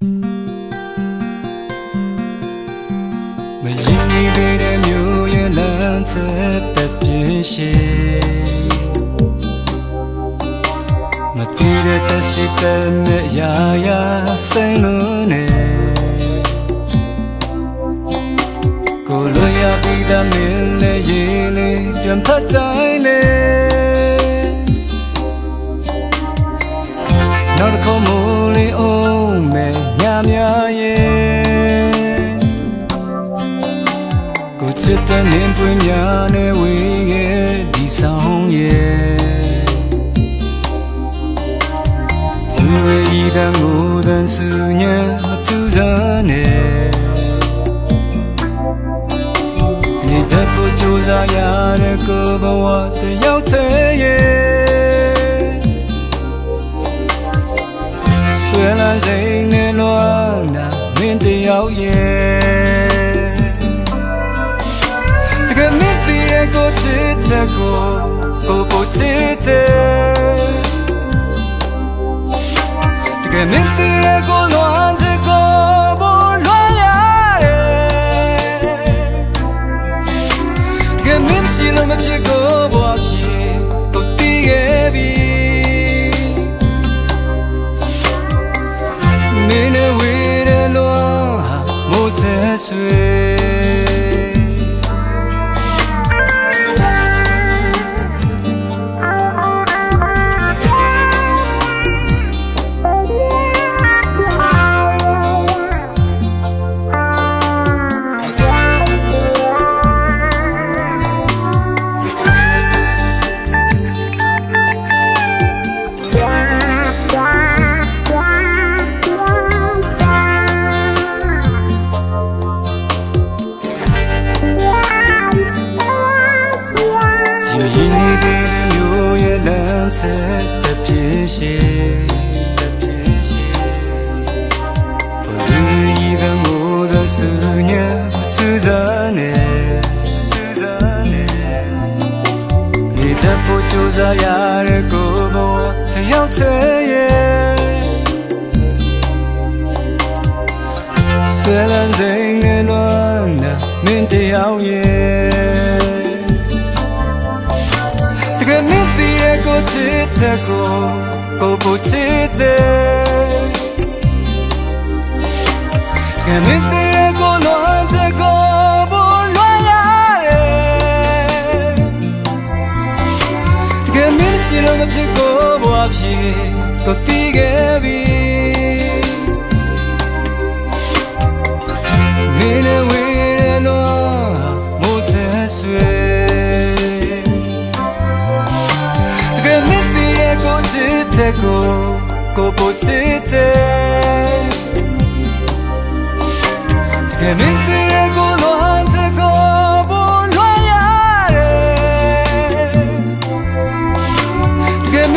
မရင်နေသေးတဲ့မြို့ရဲ့လမ်းချက်တစ်ပြင်းရှိမတည်တဲ့တရှိတဲ့မဲ့ရာရာစိတ်လုံးနဲ့ ကိုချစ်တဲ့နင်းပွင့်များနဲ့ဝေးခဲ့ဒီဆောင်ရဲ့လူဝေးဤတန်ကိုယ်တန်စုညံမထူးစမ်းနဲ့မြေတက်ကိုကြိုးစားရတဲ့ကိုယ်ဘဝတယောက်တည်းရဲ့ဆွဲလန်းစိတ်နဲ့လွမ်းတာမင်းတယောက်ရဲ့ ကိုချစ်တဲ့ကိုကိုပိုချစ်တဲ့တကယ်မင်းတည်းရဲ့ကိုလွမ်းတဲ့ကိုပိုလွမ်းရတယ်တကယ်မင်းရှိလို့ ဆက်တစ်ပြင်းရှိတစ်ပြင်းရှိဘလူရီကမိုးသောစုညသူစားနေသူစားနေမြေတပ်ဖို့ကြိုးစားရတဲ့ကိုယ်ဘဝတယောက်တည်းရဲ့ဆယ်လန်းစိန်နဲ့လွမ်းတာမင်းတယောက်ရဲ့ ကိုချစ်တဲ့ကိုကိုပူချစ်တဲ့တကယ်မင်း ည်းရဲ့ကိုချစ်တဲ့ကိုကိုပိုချစ်တဲ့တကယ်မင်းတည်းရဲ့ကိုလွန်တဲ့ကိုပိုလွန်ရတယ်တကယ်